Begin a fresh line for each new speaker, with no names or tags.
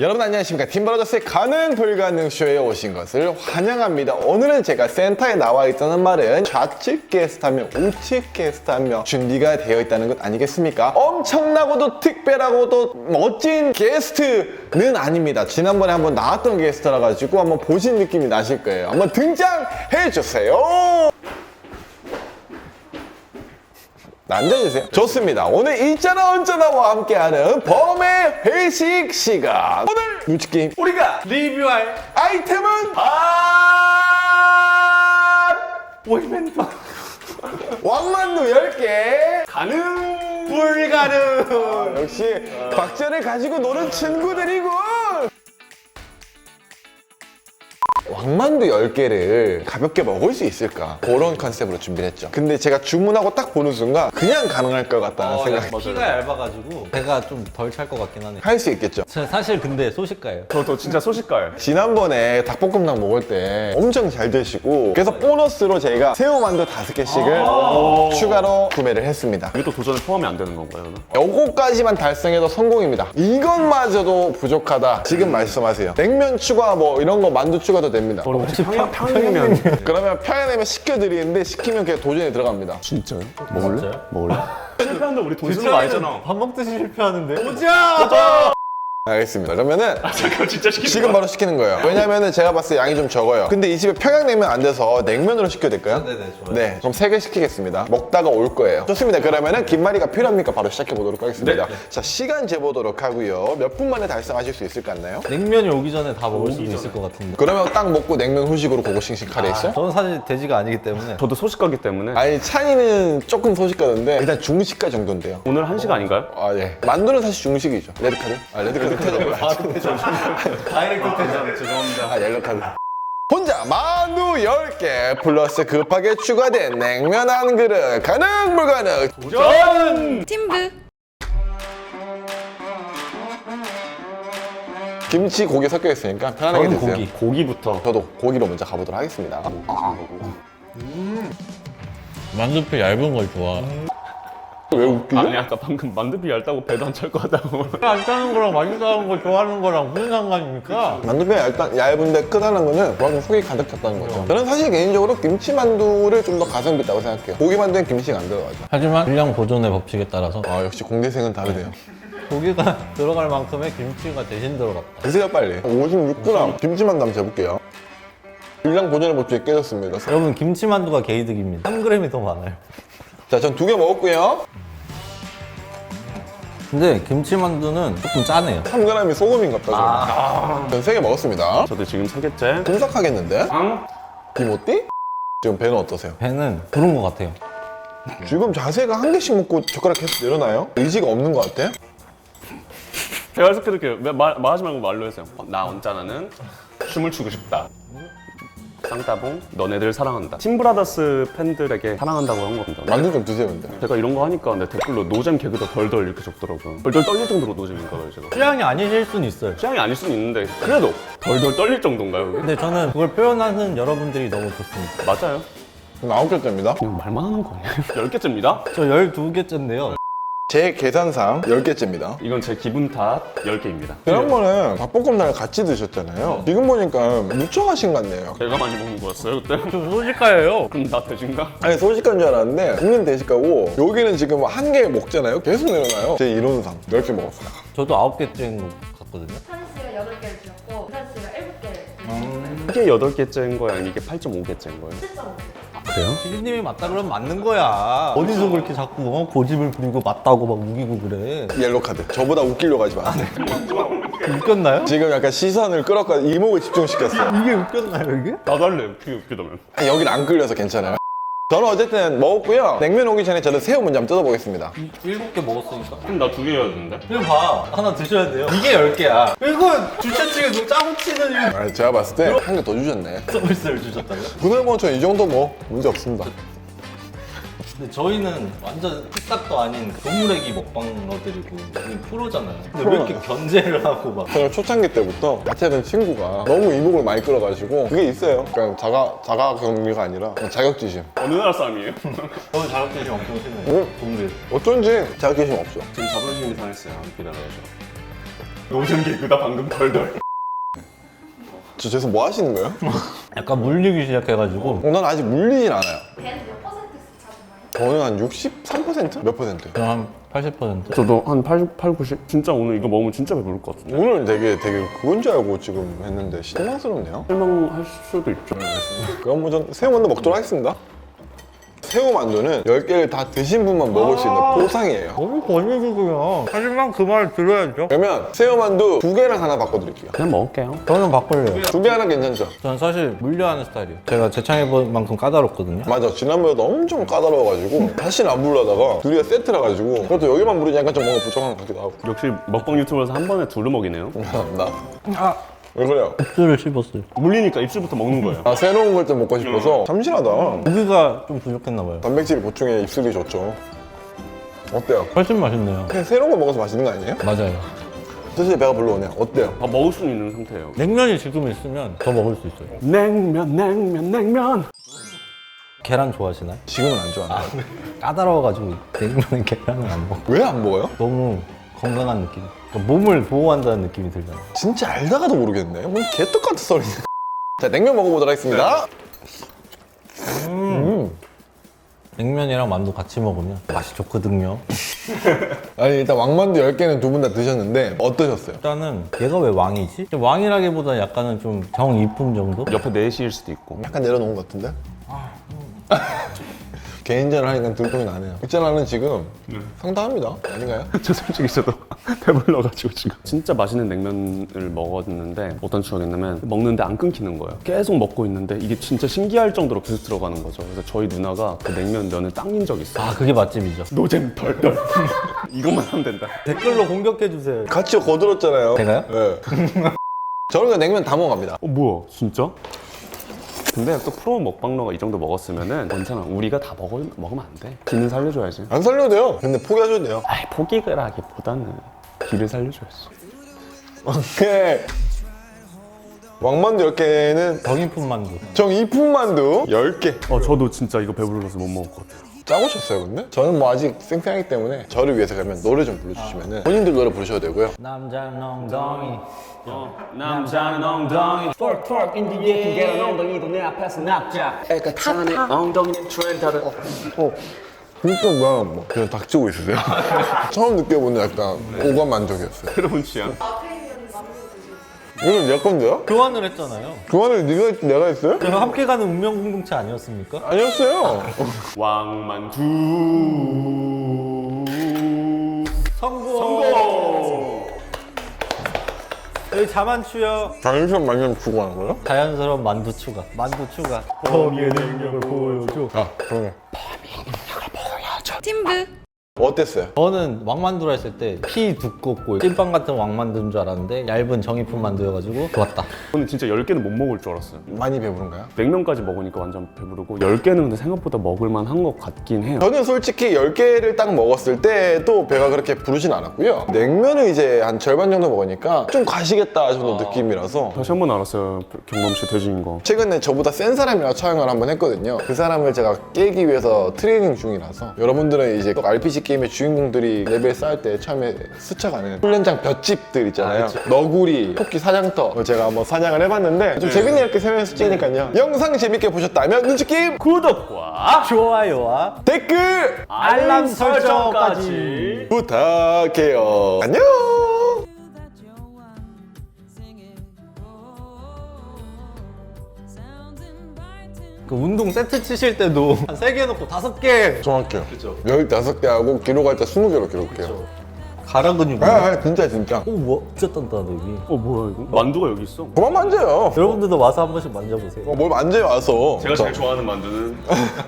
여러분 안녕하십니까. 팀버러더스의 가능 불가능 쇼에 오신 것을 환영합니다. 오늘은 제가 센터에 나와 있다는 말은 좌측 게스트 한 명, 우측 게스트 한 명 준비가 되어 있다는 것 아니겠습니까? 엄청나고도 특별하고도 멋진 게스트는 아닙니다. 지난번에 한번 나왔던 게스트라 가지고 한번 보신 느낌이 나실 거예요. 한번 등장해 주세요 앉아주세요. 좋습니다. 오늘 있잖아 언제나와 함께하는 범의 회식 시간. 오늘 솔직히
우리가 리뷰할
아이템은
아 보이맨터
왕만두 10개.
가능 불가능
역시 박자를 가지고 노는 친구들이군. 왕만두 10개를 가볍게 먹을 수 있을까? 그런 컨셉으로 준비를 했죠. 근데 제가 주문하고 딱 보는 순간 그냥 가능할 것 같다는
어,
생각이
키가 얇아가지고 배가 좀 덜 찰 것 같긴 하네
할 수 있겠죠.
저 사실 근데 소식가예요
저도 진짜 소식가예요.
지난번에 닭볶음탕 먹을 때 엄청 잘 드시고 그래서 보너스로 저희가 새우만두 다섯 개씩을 추가로 구매를 했습니다.
이것도 도전에 포함이 안 되는 건가요? 그러면?
요거까지만 달성해도 성공입니다. 이것마저도 부족하다. 지금 말씀하세요. 냉면 추가 뭐 이런 거 만두 추가도 됩니다.
혹시
평양, 평양냉면.
그러면 평양냉면 시켜드리는데 시키면 그냥 도전에 들어갑니다.
진짜요?
진짜요?
먹을래? 실패하는데 우리 돈 주는 거 아니잖아.
밥 먹듯이 실패하는데
알겠습니다. 그러면은
잠깐 진짜 시키는
지금 바로 시키는 거예요. 왜냐면은 제가 봤을 때 양이 좀 적어요. 근데 이 집에 평양냉면 안 돼서 냉면으로 시켜도 될까요?
네네 좋아요
네, 그럼 세 개 시키겠습니다. 먹다가 올 거예요. 좋습니다. 그러면은 김말이가 필요합니까? 바로 시작해 보도록 하겠습니다.
네.
자, 시간 재보도록 하고요. 몇 분 만에 달성하실 수 있을 것 같나요?
냉면이 오기 전에 다 먹을 수도 있을 것 같은데
그러면 딱 먹고 냉면 후식으로 고고싱싱 카레 있어요?
저는 사실 돼지가 아니기 때문에
저도 소식가기 때문에
아니 찬이는 조금 소식가던데 일단 중식가 정도인데요.
오늘 한식 아닌가요?
아 예. 만두는 사실 중식이죠. 레드카드? 아 레드카드 태정
다이렉트 퇴장 죄송합니다
아 옐로카드. 혼자 만두 10개 플러스 급하게 추가된 냉면 한 그릇 가능 불가능
도전!
팀브
김치 고기 섞여 있으니까 편안하게
저는
드세요.
고기
고기부터.
저도 고기로 먼저 가보도록 하겠습니다.
만두피 얇은 걸 좋아
왜 웃기죠?
아니 아까 방금 만두피 얇다고 배도 안찰것 같다고.
안 짜는 거랑 맛있다는 거 좋아하는 거랑 무슨 상관입니까?
만두피가 일단 얇은데 크다는 거는 그만큼 속이 가득 찼다는 거죠. 저는 사실 개인적으로 김치 만두를 좀 더 가성비 있다고 생각해요. 고기 만두엔 김치가 안 들어가죠.
하지만 분량 보존의 법칙에 따라서
아 역시 공대생은 다르네요.
고기가 들어갈 만큼의 김치가 대신 들어갔다
드세요 빨리. 56g 김치 만두 한번 재볼게요. 분량 보존의 법칙이 깨졌습니다.
여러분 김치만두가 개이득입니다 3g이 더 많아요
자, 전 두 개 먹었고요.
근데 김치만두는 조금 짜네요
3g이 소금인 것 같다, 저는. 전 세 개 먹었습니다.
저도 지금 세 개째.
kum삭하겠는데?
앙?
김어띠? 지금 배는 어떠세요?
배는 부른 것 같아요
지금 자세가 한 개씩 먹고 젓가락 계속 내려놔요? 의지가 없는 것 같아?
제가 해석해드릴게요. 말, 말하지 말고 말로 해주세요. 나 언짢아는 춤을 추고 싶다. 쌍따봉, 너네들 사랑한다. 팀브라더스 팬들에게 사랑한다고 한 겁니다.
만두 좀 드세요, 근데.
제가 이런 거 하니까 근데 댓글로 노잼 개그도 덜덜 이렇게 적더라고요. 덜덜 떨릴 정도로 노잼인가 봐요, 제가.
취향이 아니실 수는 있어요
취향이 아닐 수는 있는데 그래도 덜덜 떨릴 정도인가요, 그게?
근데 저는 그걸 표현하는 여러분들이 너무 좋습니다
맞아요.
그럼 아홉 개째입니다.
그냥 말만 하는 거예요. 열 개째입니다.
저 12개째인데요
제 계산상 10개째입니다.
이건 제 기분 탓 10개입니다.
지난번에 닭볶음탕을 같이 드셨잖아요. 지금 보니까 묻혀가신 것 같네요.
제가 많이 먹은 거였어요, 그때?
저 소식가예요
그럼 나 돼지인가?
아니, 소식간 줄 알았는데, 국민 대식가고, 여기는 지금 한 개 먹잖아요? 계속 내려놔요. 제 이론상 10개 먹었어요.
저도 9개째인 것 같거든요
찬 씨가 8개를 주
이게 8개째인 거야, 아니면 이게 8.5개째인 거예요?
7.5개
그래요?
피디님이 맞다 그러면 맞는 거야 어디서 그렇게 자꾸 어? 고집을 부리고 맞다고 막 우기고 그래
옐로 카드. 저보다 웃기려고 하지 마세요.
웃겼나요?
지금 약간 시선을 끌었고, 이목을 집중시켰어요.
이게 웃겼나요 이게?
나도 할래, 그게 웃기다면.
아니, 여긴 안 끌려서 괜찮아요. 저는 어쨌든 먹었고요. 냉면 오기 전에 저는 새우 먼저 한번 뜯어보겠습니다.
7개 먹었으니까
그럼 나 두 개 해야 되는데?
이거 봐 하나 드셔야 돼요 이게 10개야 이거 주차증에 누 짜고 치는 이
아, 제가 봤을 때 한 개 더 주셨네.
서비스를 주셨다고요?
그날 뭐저이 정도 뭐 문제 없습니다.
근데 저희는 완전 흑싹도 아닌 동물애기 먹방러들이고 우리 프로잖아요 근데 왜 이렇게 견제를 하고 막
저는 초창기 때부터 같이 하던 친구가 너무 이목을 많이 끌어가지고 그게 있어요. 그냥 자가 자가 격리가 아니라 그냥 자격지심.
어느 나라 사람이에요?
저는 자격증이 엄청 심해요
응?
동물
어쩐지 자격지심 없어.
지금 자존심이 상했어요, 기다려야죠. 노잼 개그다 방금 덜덜.
저 죄송 뭐 하시는 거예요?
약간 물리기 시작해가지고
어, 난 아직 물리진 않아요.
배는 몇 퍼센트 차잖아요?
저는 한 63%? 몇 퍼센트?
그냥 한 80%?
저도 한 80, 8, 90? 진짜 오늘 이거 먹으면 진짜 배부를 것 같은데.
오늘 되게 되게 그건 줄 알고 지금 했는데 실망스럽네요.
실망할 수도 있죠.
그럼 뭐전 새우만두 먹도록 하겠습니다. 새우 만두는 10개를 다 드신 분만 먹을 수 있는 보상이에요.
너무 권유주고요 하지만 그 말 들어야죠
그러면 새우 만두 두 개랑 하나 바꿔드릴게요.
그냥 먹을게요.
저는 바꿀래요
두개 하나 괜찮죠?
저는 사실 물려하는 스타일이에요 제가 재창해본 만큼 까다롭거든요
맞아 지난번에도 엄청 까다로워가지고 다시는 안 부르다가 둘이가 세트라 가지고 그래도 여기만 부르니 약간 좀 뭔가 부족한 것 같기도 하고
역시 먹방 유튜버에서 한 번에 둘을 먹이네요.
감사합니다
아
왜 그래요?
입술을 씹었어요
물리니까 입술부터 먹는 거예요.
아 새로운 걸 좀 먹고 싶어서 참신하다
고기가 좀 부족했나 봐요
단백질 보충에 입술이 좋죠 어때요?
훨씬 맛있네요
그냥 새로운 거 먹어서 맛있는 거 아니에요?
맞아요
사실 배가 별로 오네요 어때요?
다 먹을 수 있는 상태예요.
냉면이 지금 있으면 더 먹을 수 있어요
냉면, 냉면, 냉면.
계란 좋아하시나요?
지금은 안 좋아하는데
까다로워가지고 냉면에 계란을 안 먹고
왜안 먹어요?
너무 건강한 느낌 그러니까 몸을 보호한다는 느낌이 들잖아요
진짜 알다가도 모르겠네 뭔 개떡같은 소리네 자 냉면 먹어보도록 하겠습니다
냉면이랑 만두 같이 먹으면 맛이 좋거든요
아니 일단 왕만두 10개는 두 분 다 드셨는데 어떠셨어요?
일단은 얘가 왜 왕이지? 왕이라기보다 약간은 좀 정이품 정도?
옆에 넷이일 수도 있고.
약간 내려놓은 것 같은데? 개인전을 하니까 들통이 나네요. 육전하는 지금 상당합니다. 아닌가요?
저 솔직히 저도 배불러가지고 지금. 진짜 맛있는 냉면을 먹었는데 어떤 추억이 있냐면 먹는데 안 끊기는 거예요. 계속 먹고 있는데 이게 진짜 신기할 정도로 계속 들어가는 거죠. 그래서 저희 누나가 그 냉면 면을 땅인 적이 있어요.
아 그게 맛집이죠.
노잼 덜덜. 이것만 하면 된다.
댓글로 공격해 주세요.
같이 거들었잖아요.
제가요?
네. 저는 그냥 냉면 다 먹어갑니다.
어 뭐야? 진짜? 근데 또 프로 먹방러가 이 정도 먹었으면은 괜찮아. 우리가 다 먹어, 먹으면 안 돼. 기는 살려줘야지.
안 살려도 돼요. 근데 포기하셔도 돼요.
아이 포기라기보다는 기를 살려줘야지.
오케이. 왕만두 10개는
정이품 만두.
정 이품 만두 10개.
어 저도 진짜 이거 배불러서 못 먹을 것 같아요
짜고 쳤어요 근데? 저는 뭐 아직 쌩쌩하기 때문에 저를 위해서 그러면 노래 좀 불러주시면 본인들 노래 부르셔도 되고요.
남자 엉덩이.
남자는 엉덩이.
Twerk in the air
엉덩이도 내 앞에서 납작 애가 타네 엉덩이는 트렌드를
그러니까 뭐야 뭐 그냥 닥치고 있으세요? 처음 느껴보는 약간 오감 만족이었어요.
새로운 취향
이건 내 건데요?
교환을 했잖아요
교환을 네가 내가 했어요?
제가 함께 가는 운명 공동체 아니었습니까?
아니었어요
왕만두
성공!
성공
여기 자만 추요
장윤선 만년 주고 하는 거예요?
자연스러운 만두 추가 만두 추가 범위의 능력을 보여줘
아 그러네
팀브
어땠어요?
저는 왕만두를 했을 때 피 두껍고 찐빵 같은 왕만두인 줄 알았는데 얇은 정이품 만두여가지고 좋았다.
저는 진짜 10개는 못 먹을 줄 알았어요.
많이 배부른가요?
냉면까지 먹으니까 완전 배부르고 10개는 근데 생각보다 먹을만 한 것 같긴 해요.
저는 솔직히 10개를 딱 먹었을 때도 배가 그렇게 부르진 않았고요. 냉면을 이제 한 절반 정도 먹으니까 좀 가시겠다 정도 느낌이라서.
다시 한 번 알았어요 경범씨 돼지인 거.
최근에 저보다 센 사람이랑 촬영을 한번 했거든요. 그 사람을 제가 깨기 위해서 트레이닝 중이라서 여러분들은 이제 꼭 RPG 게임의 주인공들이 레벨 쌓을 때 처음에 스쳐가는 훈련장 볏집들 있잖아요. 너구리, 토끼 사냥터 그걸 제가 한번 사냥을 해봤는데 좀 재밌게 이렇게 설명해서 찍으니까요. 영상 재밌게 보셨다면 눈치게임
구독과
좋아요와
댓글
알람 설정까지
부탁해요. 안녕!
그 운동 세트 치실 때도 한 3개 놓고 5개
정확해요. 15개 하고 기록할 때 20개로 기록해요.
가라 근육
아, 아, 진짜 진짜.
오 뭐? 진짜 단단하다 여기
어 뭐야 이거? 만두가 여기 있어
그만 만져요.
여러분들도 와서 한 번씩 만져보세요
어, 뭘 만져요 와서.
제가 제일 좋아하는 만두는